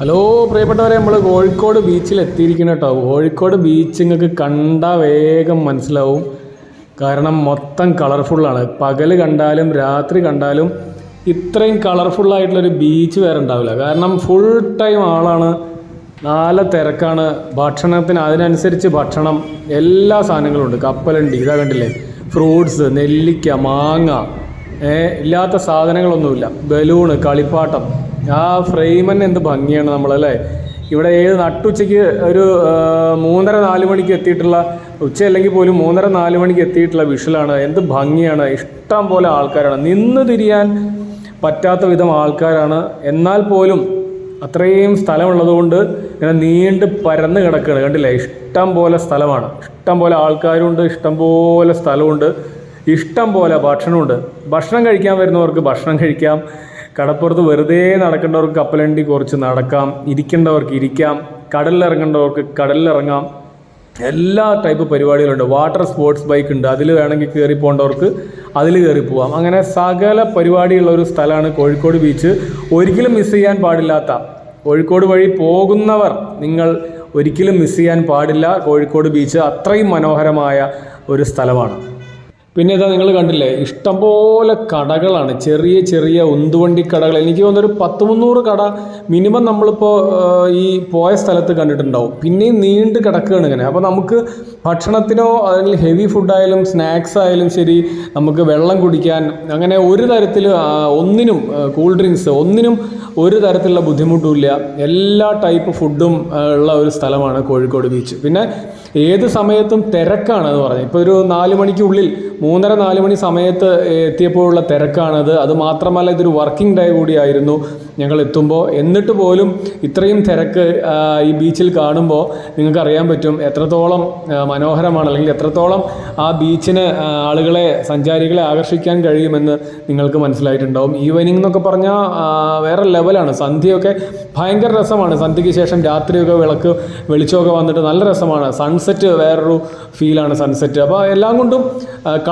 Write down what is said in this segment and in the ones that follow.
Hello പ്രിയപ്പെട്ടവരെ നമ്മൾ കോഴിക്കോട് ബീച്ചിൽ എത്തിയിരിക്കുന്ന കേട്ടോ. കോഴിക്കോട് ബീച്ച് നിങ്ങൾക്ക് കണ്ടാൽ വേഗം മനസ്സിലാവും. കാരണം മൊത്തം കളർഫുള്ളാണ് പകൽ കണ്ടാലും രാത്രി കണ്ടാലും ഇത്രയും കളർഫുള്ളായിട്ടുള്ളൊരു ബീച്ച് വേറെ ഉണ്ടാവില്ല. കാരണം ഫുൾ ടൈം ആളാണ്. നല്ല തിരക്കാണ്. ഭക്ഷണത്തിന് അതിനനുസരിച്ച് ഭക്ഷണം എല്ലാ സാധനങ്ങളും ഉണ്ട്. കപ്പലുണ്ട് ഇതാ കണ്ടില്ലേ? ഫ്രൂട്ട്സ് നെല്ലിക്ക മാങ്ങ ഇല്ലാത്ത സാധനങ്ങളൊന്നുമില്ല. ബലൂണ് കളിപ്പാട്ടം ആ ഫ്രെയിം തന്നെ എന്ത് ഭംഗിയാണ് നമ്മളല്ലേ? ഇവിടെ ഏത് നട്ടുച്ചയ്ക്ക് ഒരു മൂന്നര നാല് മണിക്ക് എത്തിയിട്ടുള്ള ഉച്ച അല്ലെങ്കിൽ പോലും മൂന്നര നാല് മണിക്ക് എത്തിയിട്ടുള്ള വിഷലാണ്. എന്ത് ഭംഗിയാണ്. ഇഷ്ടം പോലെ ആൾക്കാരാണ്. നിന്ന് തിരിയാൻ പറ്റാത്ത വിധം ആൾക്കാരാണ്. എന്നാൽ പോലും അത്രയും സ്ഥലമുള്ളതുകൊണ്ട് ഇങ്ങനെ നീണ്ട് പരന്ന് കിടക്കുകയാണ്. കണ്ടില്ലേ? ഇഷ്ടം പോലെ സ്ഥലമാണ്. ഇഷ്ടം പോലെ ആൾക്കാരുണ്ട്. ഇഷ്ടം പോലെ സ്ഥലമുണ്ട്. ഇഷ്ടം പോലെ ഭക്ഷണമുണ്ട്. ഭക്ഷണം കഴിക്കാൻ വരുന്നവർക്ക് ഭക്ഷണം കഴിക്കാം. കടപ്പുറത്ത് വെറുതെ നടക്കേണ്ടവർക്ക് കപ്പലണ്ടി കുറച്ച് നടക്കാം ഇരിക്കേണ്ടവർക്ക് ഇരിക്കാം കടലിലിറങ്ങേണ്ടവർക്ക് കടലിലിറങ്ങാം. എല്ലാ ടൈപ്പ് പരിപാടികളുണ്ട്. വാട്ടർ സ്പോർട്സ് ബൈക്ക് ഉണ്ട്. അതിൽ വേണമെങ്കിൽ കയറി പോകേണ്ടവർക്ക് അതിൽ കയറി പോവാം. അങ്ങനെ സകല പരിപാടിയുള്ള ഒരു സ്ഥലമാണ് കോഴിക്കോട് ബീച്ച് ഒരിക്കലും മിസ് ചെയ്യാൻ പാടില്ലാത്ത കോഴിക്കോട് വഴി പോകുന്നവർ നിങ്ങൾ ഒരിക്കലും മിസ് ചെയ്യാൻ പാടില്ല. കോഴിക്കോട് ബീച്ച് അത്രയും മനോഹരമായ ഒരു സ്ഥലമാണ്. പിന്നെ ഇതാ നിങ്ങൾ കണ്ടില്ലേ ഇഷ്ടംപോലെ കടകളാണ് ചെറിയ ചെറിയ ഉന്തുവണ്ടി കടകൾ. എനിക്ക് തോന്നുന്നൊരു പത്ത് മുന്നൂറ് കട മിനിമം നമ്മളിപ്പോൾ ഈ പോയ സ്ഥലത്ത് കണ്ടിട്ടുണ്ടാവും. പിന്നെയും നീണ്ട് കിടക്കുകയാണ് ഇങ്ങനെ. അപ്പോൾ നമുക്ക് ഭക്ഷണത്തിനോ അല്ലെങ്കിൽ ഹെവി ഫുഡായാലും സ്നാക്സ് ആയാലും ശരി നമുക്ക് വെള്ളം കുടിക്കാൻ അങ്ങനെ ഒരു തരത്തിൽ ഒന്നിനും കൂൾ ഡ്രിങ്ക്സ് ഒന്നിനും ഒരു തരത്തിലുള്ള ബുദ്ധിമുട്ടുമില്ല. എല്ലാ ടൈപ്പ് ഫുഡും ഉള്ള ഒരു സ്ഥലമാണ് കോഴിക്കോട് ബീച്ച് പിന്നെ ഏത് സമയത്തും തിരക്കാണ് എന്ന് പറഞ്ഞത്. ഇപ്പോൾ ഒരു നാല് മണിക്കുള്ളിൽ മൂന്നര നാല് മണി സമയത്ത് എത്തിയപ്പോഴുള്ള തിരക്കാണത്. അത് മാത്രമല്ല ഇതൊരു വർക്കിംഗ് ഡേ കൂടിയായിരുന്നു. ഞങ്ങൾ എത്തുമ്പോൾ എന്നിട്ട് പോലും ഇത്രയും തിരക്ക് ഈ ബീച്ചിൽ കാണുമ്പോൾ നിങ്ങൾക്ക് അറിയാൻ പറ്റും എത്രത്തോളം മനോഹരമാണ് അല്ലെങ്കിൽ എത്രത്തോളം ആ ബീച്ചിന് ആളുകളെ സഞ്ചാരികളെ ആകർഷിക്കാൻ കഴിയുമെന്ന് നിങ്ങൾക്ക് മനസ്സിലായിട്ടുണ്ടാവും. ഈവനിങ് എന്നൊക്കെ പറഞ്ഞാൽ വേറെ ലെവലാണ്. സന്ധ്യയൊക്കെ ഭയങ്കര രസമാണ്. സന്ധ്യയ്ക്ക് ശേഷം രാത്രിയൊക്കെ വിളക്ക് വെളിച്ചമൊക്കെ വന്നിട്ട് നല്ല രസമാണ്. സൺസെറ്റ് വേറൊരു ഫീലാണ് സൺസെറ്റ്. അപ്പോൾ എല്ലാം കൊണ്ടും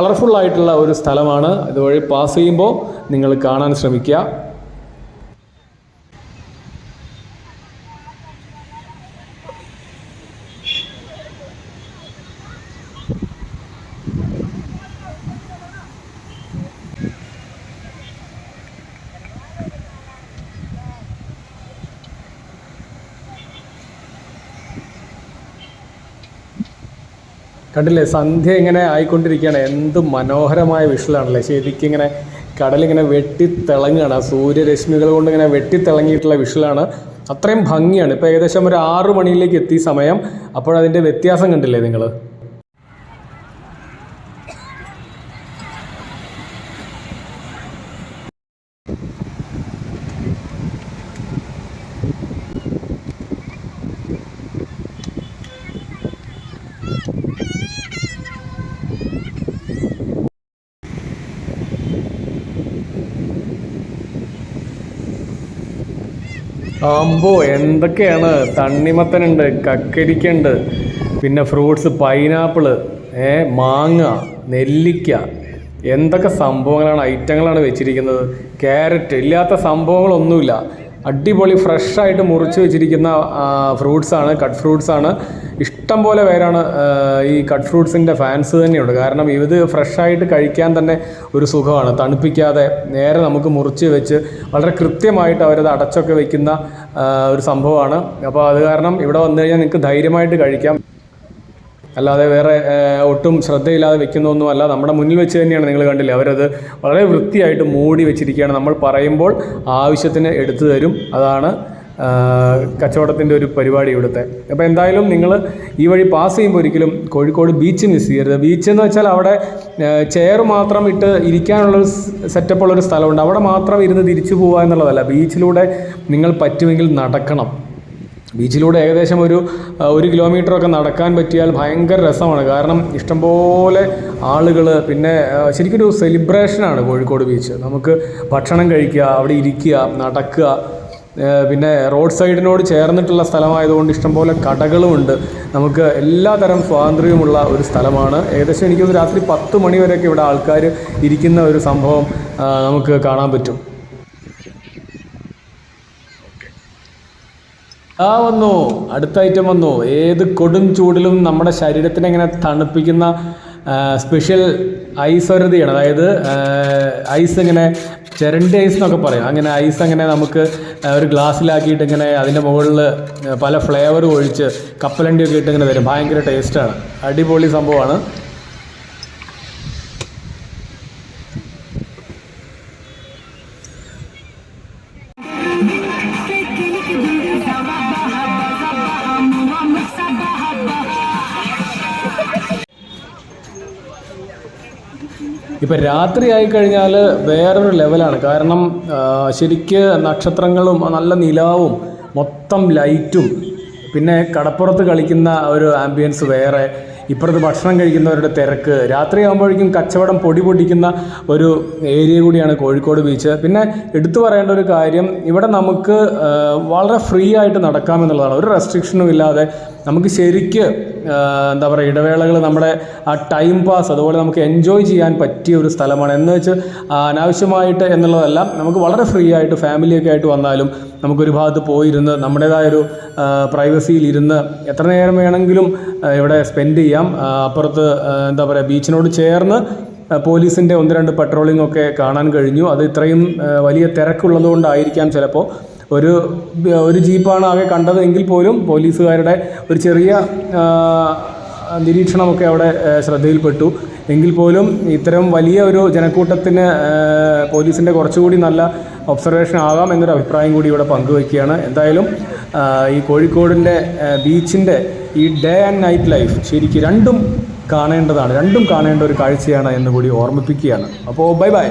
കളർഫുൾ ആയിട്ടുള്ള ഒരു സ്ഥലമാണ്. ഇതുവഴി പാസ് ചെയ്യുമ്പോൾ നിങ്ങൾ കാണാൻ ശ്രമിക്കുക. കണ്ടില്ലേ സന്ധ്യ ഇങ്ങനെ ആയിക്കൊണ്ടിരിക്കുകയാണ്. എന്ത് മനോഹരമായ വിഷലാണല്ലേ ശരിക്കും ഇങ്ങനെ കടലിങ്ങനെ വെട്ടിത്തിളങ്ങുകയാണ്. ആ സൂര്യരശ്മികൾ കൊണ്ട് ഇങ്ങനെ വെട്ടിത്തിളങ്ങിയിട്ടുള്ള വിഷലാണ് അത്രയും ഭംഗിയാണ്. ഇപ്പോൾ ഏകദേശം ഒരു ആറു മണിയിലേക്ക് എത്തിയ സമയം. അപ്പോഴതിന്റെ വ്യത്യാസം കണ്ടില്ലേ നിങ്ങൾ? അമ്പോ എന്തൊക്കെയാണ്? തണ്ണിമത്തനുണ്ട് കക്കരിക്കുണ്ട് പിന്നെ ഫ്രൂട്ട്സ് പൈനാപ്പിൾ ഏ മാങ്ങ നെല്ലിക്ക. എന്തൊക്കെ സംഭവങ്ങളാണ് ഐറ്റങ്ങളാണ് വെച്ചിരിക്കുന്നത്? ക്യാരറ്റ് ഇല്ലാത്ത സംഭവങ്ങളൊന്നുമില്ല. അടിപൊളി ഫ്രഷായിട്ട് മുറിച്ച് വെച്ചിരിക്കുന്ന ഫ്രൂട്ട്സാണ് കട്ട് ഫ്രൂട്ട്സാണ് ഇഷ്ടം പോലെ പേരാണ് ഈ കട്ട് ഫ്രൂട്ട്സിന്റെ ഫാൻസ് തന്നെയുണ്ട്. കാരണം ഇത് ഫ്രഷായിട്ട് കഴിക്കാൻ തന്നെ ഒരു സുഖമാണ്. തണുപ്പിക്കാതെ നേരെ നമുക്ക് മുറിച്ച് വെച്ച് വളരെ കൃത്യമായിട്ട് അവരത് അടച്ചൊക്കെ വെക്കുന്ന ഒരു സംഭവമാണ്. അപ്പോൾ അത് കാരണം ഇവിടെ വന്നു കഴിഞ്ഞാൽ നിങ്ങൾക്ക് ധൈര്യമായിട്ട് കഴിക്കാം. അല്ലാതെ വേറെ ഒട്ടും ശ്രദ്ധയില്ലാതെ വെക്കുന്നൊന്നും അല്ല നമ്മുടെ മുന്നിൽ വെച്ച് തന്നെയാണ് നിങ്ങൾ കണ്ടില്ലേ? അവരത് വളരെ വൃത്തിയായിട്ട് മൂടി വെച്ചിരിക്കുകയാണ്. നമ്മൾ പറയുമ്പോൾ ആവശ്യത്തിന് എടുത്തു തരും. അതാണ് കച്ചവടത്തിന്റെ ഒരു പരിപാടി ഇവിടുത്തെ. അപ്പോൾ എന്തായാലും നിങ്ങൾ ഈ വഴി പാസ് ചെയ്യുമ്പോൾ ഒരിക്കലും കോഴിക്കോട് ബീച്ച് മിസ് ചെയ്യരുത്. ബീച്ച് എന്ന് വെച്ചാൽ അവിടെ ചെയർ മാത്രം ഇട്ട് ഇരിക്കാനുള്ളൊരു സെറ്റപ്പുള്ളൊരു സ്ഥലമുണ്ട്. അവിടെ മാത്രം ഇരുന്ന് തിരിച്ചു പോകുക എന്നുള്ളതല്ല. ബീച്ചിലൂടെ നിങ്ങൾ പറ്റുമെങ്കിൽ നടക്കണം. ബീച്ചിലൂടെ ഏകദേശം ഒരു ഒരു കിലോമീറ്ററൊക്കെ നടക്കാൻ പറ്റിയാൽ ഭയങ്കര രസമാണ്. കാരണം ഇഷ്ടംപോലെ ആളുകൾ പിന്നെ ശരിക്കും ഒരു സെലിബ്രേഷനാണ് കോഴിക്കോട് ബീച്ച്. നമുക്ക് ഭക്ഷണം കഴിക്കുക അവിടെ ഇരിക്കുക നടക്കുക പിന്നെ റോഡ് സൈഡിനോട് ചേർന്നിട്ടുള്ള സ്ഥലമായതുകൊണ്ട് ഇഷ്ടംപോലെ കടകളുമുണ്ട് നമുക്ക് എല്ലാ സ്വാതന്ത്ര്യമുള്ള ഒരു സ്ഥലമാണ്. ഏകദേശം എനിക്കൊന്ന് രാത്രി പത്ത് മണിവരെയൊക്കെ ഇവിടെ ആൾക്കാർ ഇരിക്കുന്ന ഒരു സംഭവം നമുക്ക് കാണാൻ പറ്റും. ആ വന്നു. അടുത്ത ഐറ്റം വന്നു. ഏത് കൊടും ചൂടിലും നമ്മുടെ ശരീരത്തിനെ ഇങ്ങനെ തണുപ്പിക്കുന്ന സ്പെഷ്യൽ ഐസ് ഒരുതിയാണ് അതായത് ഐസ് ഇങ്ങനെ ചിരണ്ടി ഐസ് എന്നൊക്കെ പറയും. അങ്ങനെ ഐസ് അങ്ങനെ നമുക്ക് ഒരു ഗ്ലാസ്സിലാക്കിയിട്ട് ഇങ്ങനെ അതിന്റെ മുകളിൽ പല ഫ്ലേവർ ഒഴിച്ച് കപ്പലണ്ടിയൊക്കെ ഇട്ട് ഇങ്ങനെ തരും ഭയങ്കര ടേസ്റ്റാണ് അടിപൊളി സംഭവമാണ്. ഇപ്പം രാത്രി ആയി കഴിഞ്ഞാൽ വേറൊരു ലെവലാണ്. കാരണം ശരിക്ക് നക്ഷത്രങ്ങളും നല്ല നിലാവും മൊത്തം ലൈറ്റും പിന്നെ കടപ്പുറത്ത് കളിക്കുന്ന ഒരു ആംബിയൻസ് വേറെ ഇപ്പുറത്ത് ഭക്ഷണം കഴിക്കുന്നവരുടെ തിരക്ക് രാത്രി ആകുമ്പോഴേക്കും കച്ചവടം പൊടി പൊടിക്കുന്ന ഒരു ഏരിയ കൂടിയാണ് കോഴിക്കോട് ബീച്ച് പിന്നെ എടുത്തു പറയേണ്ട ഒരു കാര്യം ഇവിടെ നമുക്ക് വളരെ ഫ്രീ ആയിട്ട് നടക്കാമെന്നുള്ളതാണ് ഒരു റെസ്ട്രിക്ഷനും ഇല്ലാതെ നമുക്ക് ശരിക്ക് എന്താ പറയുക ഇടവേളകൾ നമ്മുടെ ആ ടൈം പാസ് അതുപോലെ നമുക്ക് എൻജോയ് ചെയ്യാൻ പറ്റിയ ഒരു സ്ഥലമാണ്. എന്ന് വെച്ച് അനാവശ്യമായിട്ട് എന്നുള്ളതല്ല നമുക്ക് വളരെ ഫ്രീ ആയിട്ട് ഫാമിലിയൊക്കെ ആയിട്ട് വന്നാലും നമുക്കൊരു ഭാഗത്ത് പോയിരുന്ന് നമ്മുടേതായൊരു പ്രൈവസിയിൽ ഇരുന്ന് എത്ര നേരം വേണമെങ്കിലും ഇവിടെ സ്പെൻഡ് ചെയ്യാം. അപ്പുറത്ത് എന്താ പറയുക ബീച്ചിനോട് ചേർന്ന് പോലീസിന്റെ ഒന്ന് രണ്ട് പട്രോളിംഗ് ഒക്കെ കാണാൻ കഴിഞ്ഞു. അത് ഇത്രയും വലിയ തിരക്കുള്ളതുകൊണ്ടായിരിക്കാം ചിലപ്പോൾ ഒരു ഒരു ജീപ്പാണ് ആകെ കണ്ടത് എങ്കിൽ പോലും പോലീസുകാരുടെ ഒരു ചെറിയ നിരീക്ഷണമൊക്കെ അവിടെ ശ്രദ്ധയിൽപ്പെട്ടു. എങ്കിൽ പോലും ഇത്തരം വലിയ ഒരു ജനക്കൂട്ടത്തിന് പോലീസിന്റെ കുറച്ചുകൂടി നല്ല ഒബ്സർവേഷൻ ആകാം എന്നൊരു അഭിപ്രായം കൂടി ഇവിടെ പങ്കുവയ്ക്കുകയാണ്. എന്തായാലും ഈ കോഴിക്കോടിന്റെ ബീച്ചിന്റെ ഈ ഡേ ആൻഡ് നൈറ്റ് ലൈഫ് ശരിക്കും രണ്ടും കാണേണ്ടതാണ് രണ്ടും കാണേണ്ട ഒരു കാഴ്ചയാണ് എന്ന് കൂടി ഓർമ്മിപ്പിക്കുകയാണ്. അപ്പോൾ ബൈ ബൈ.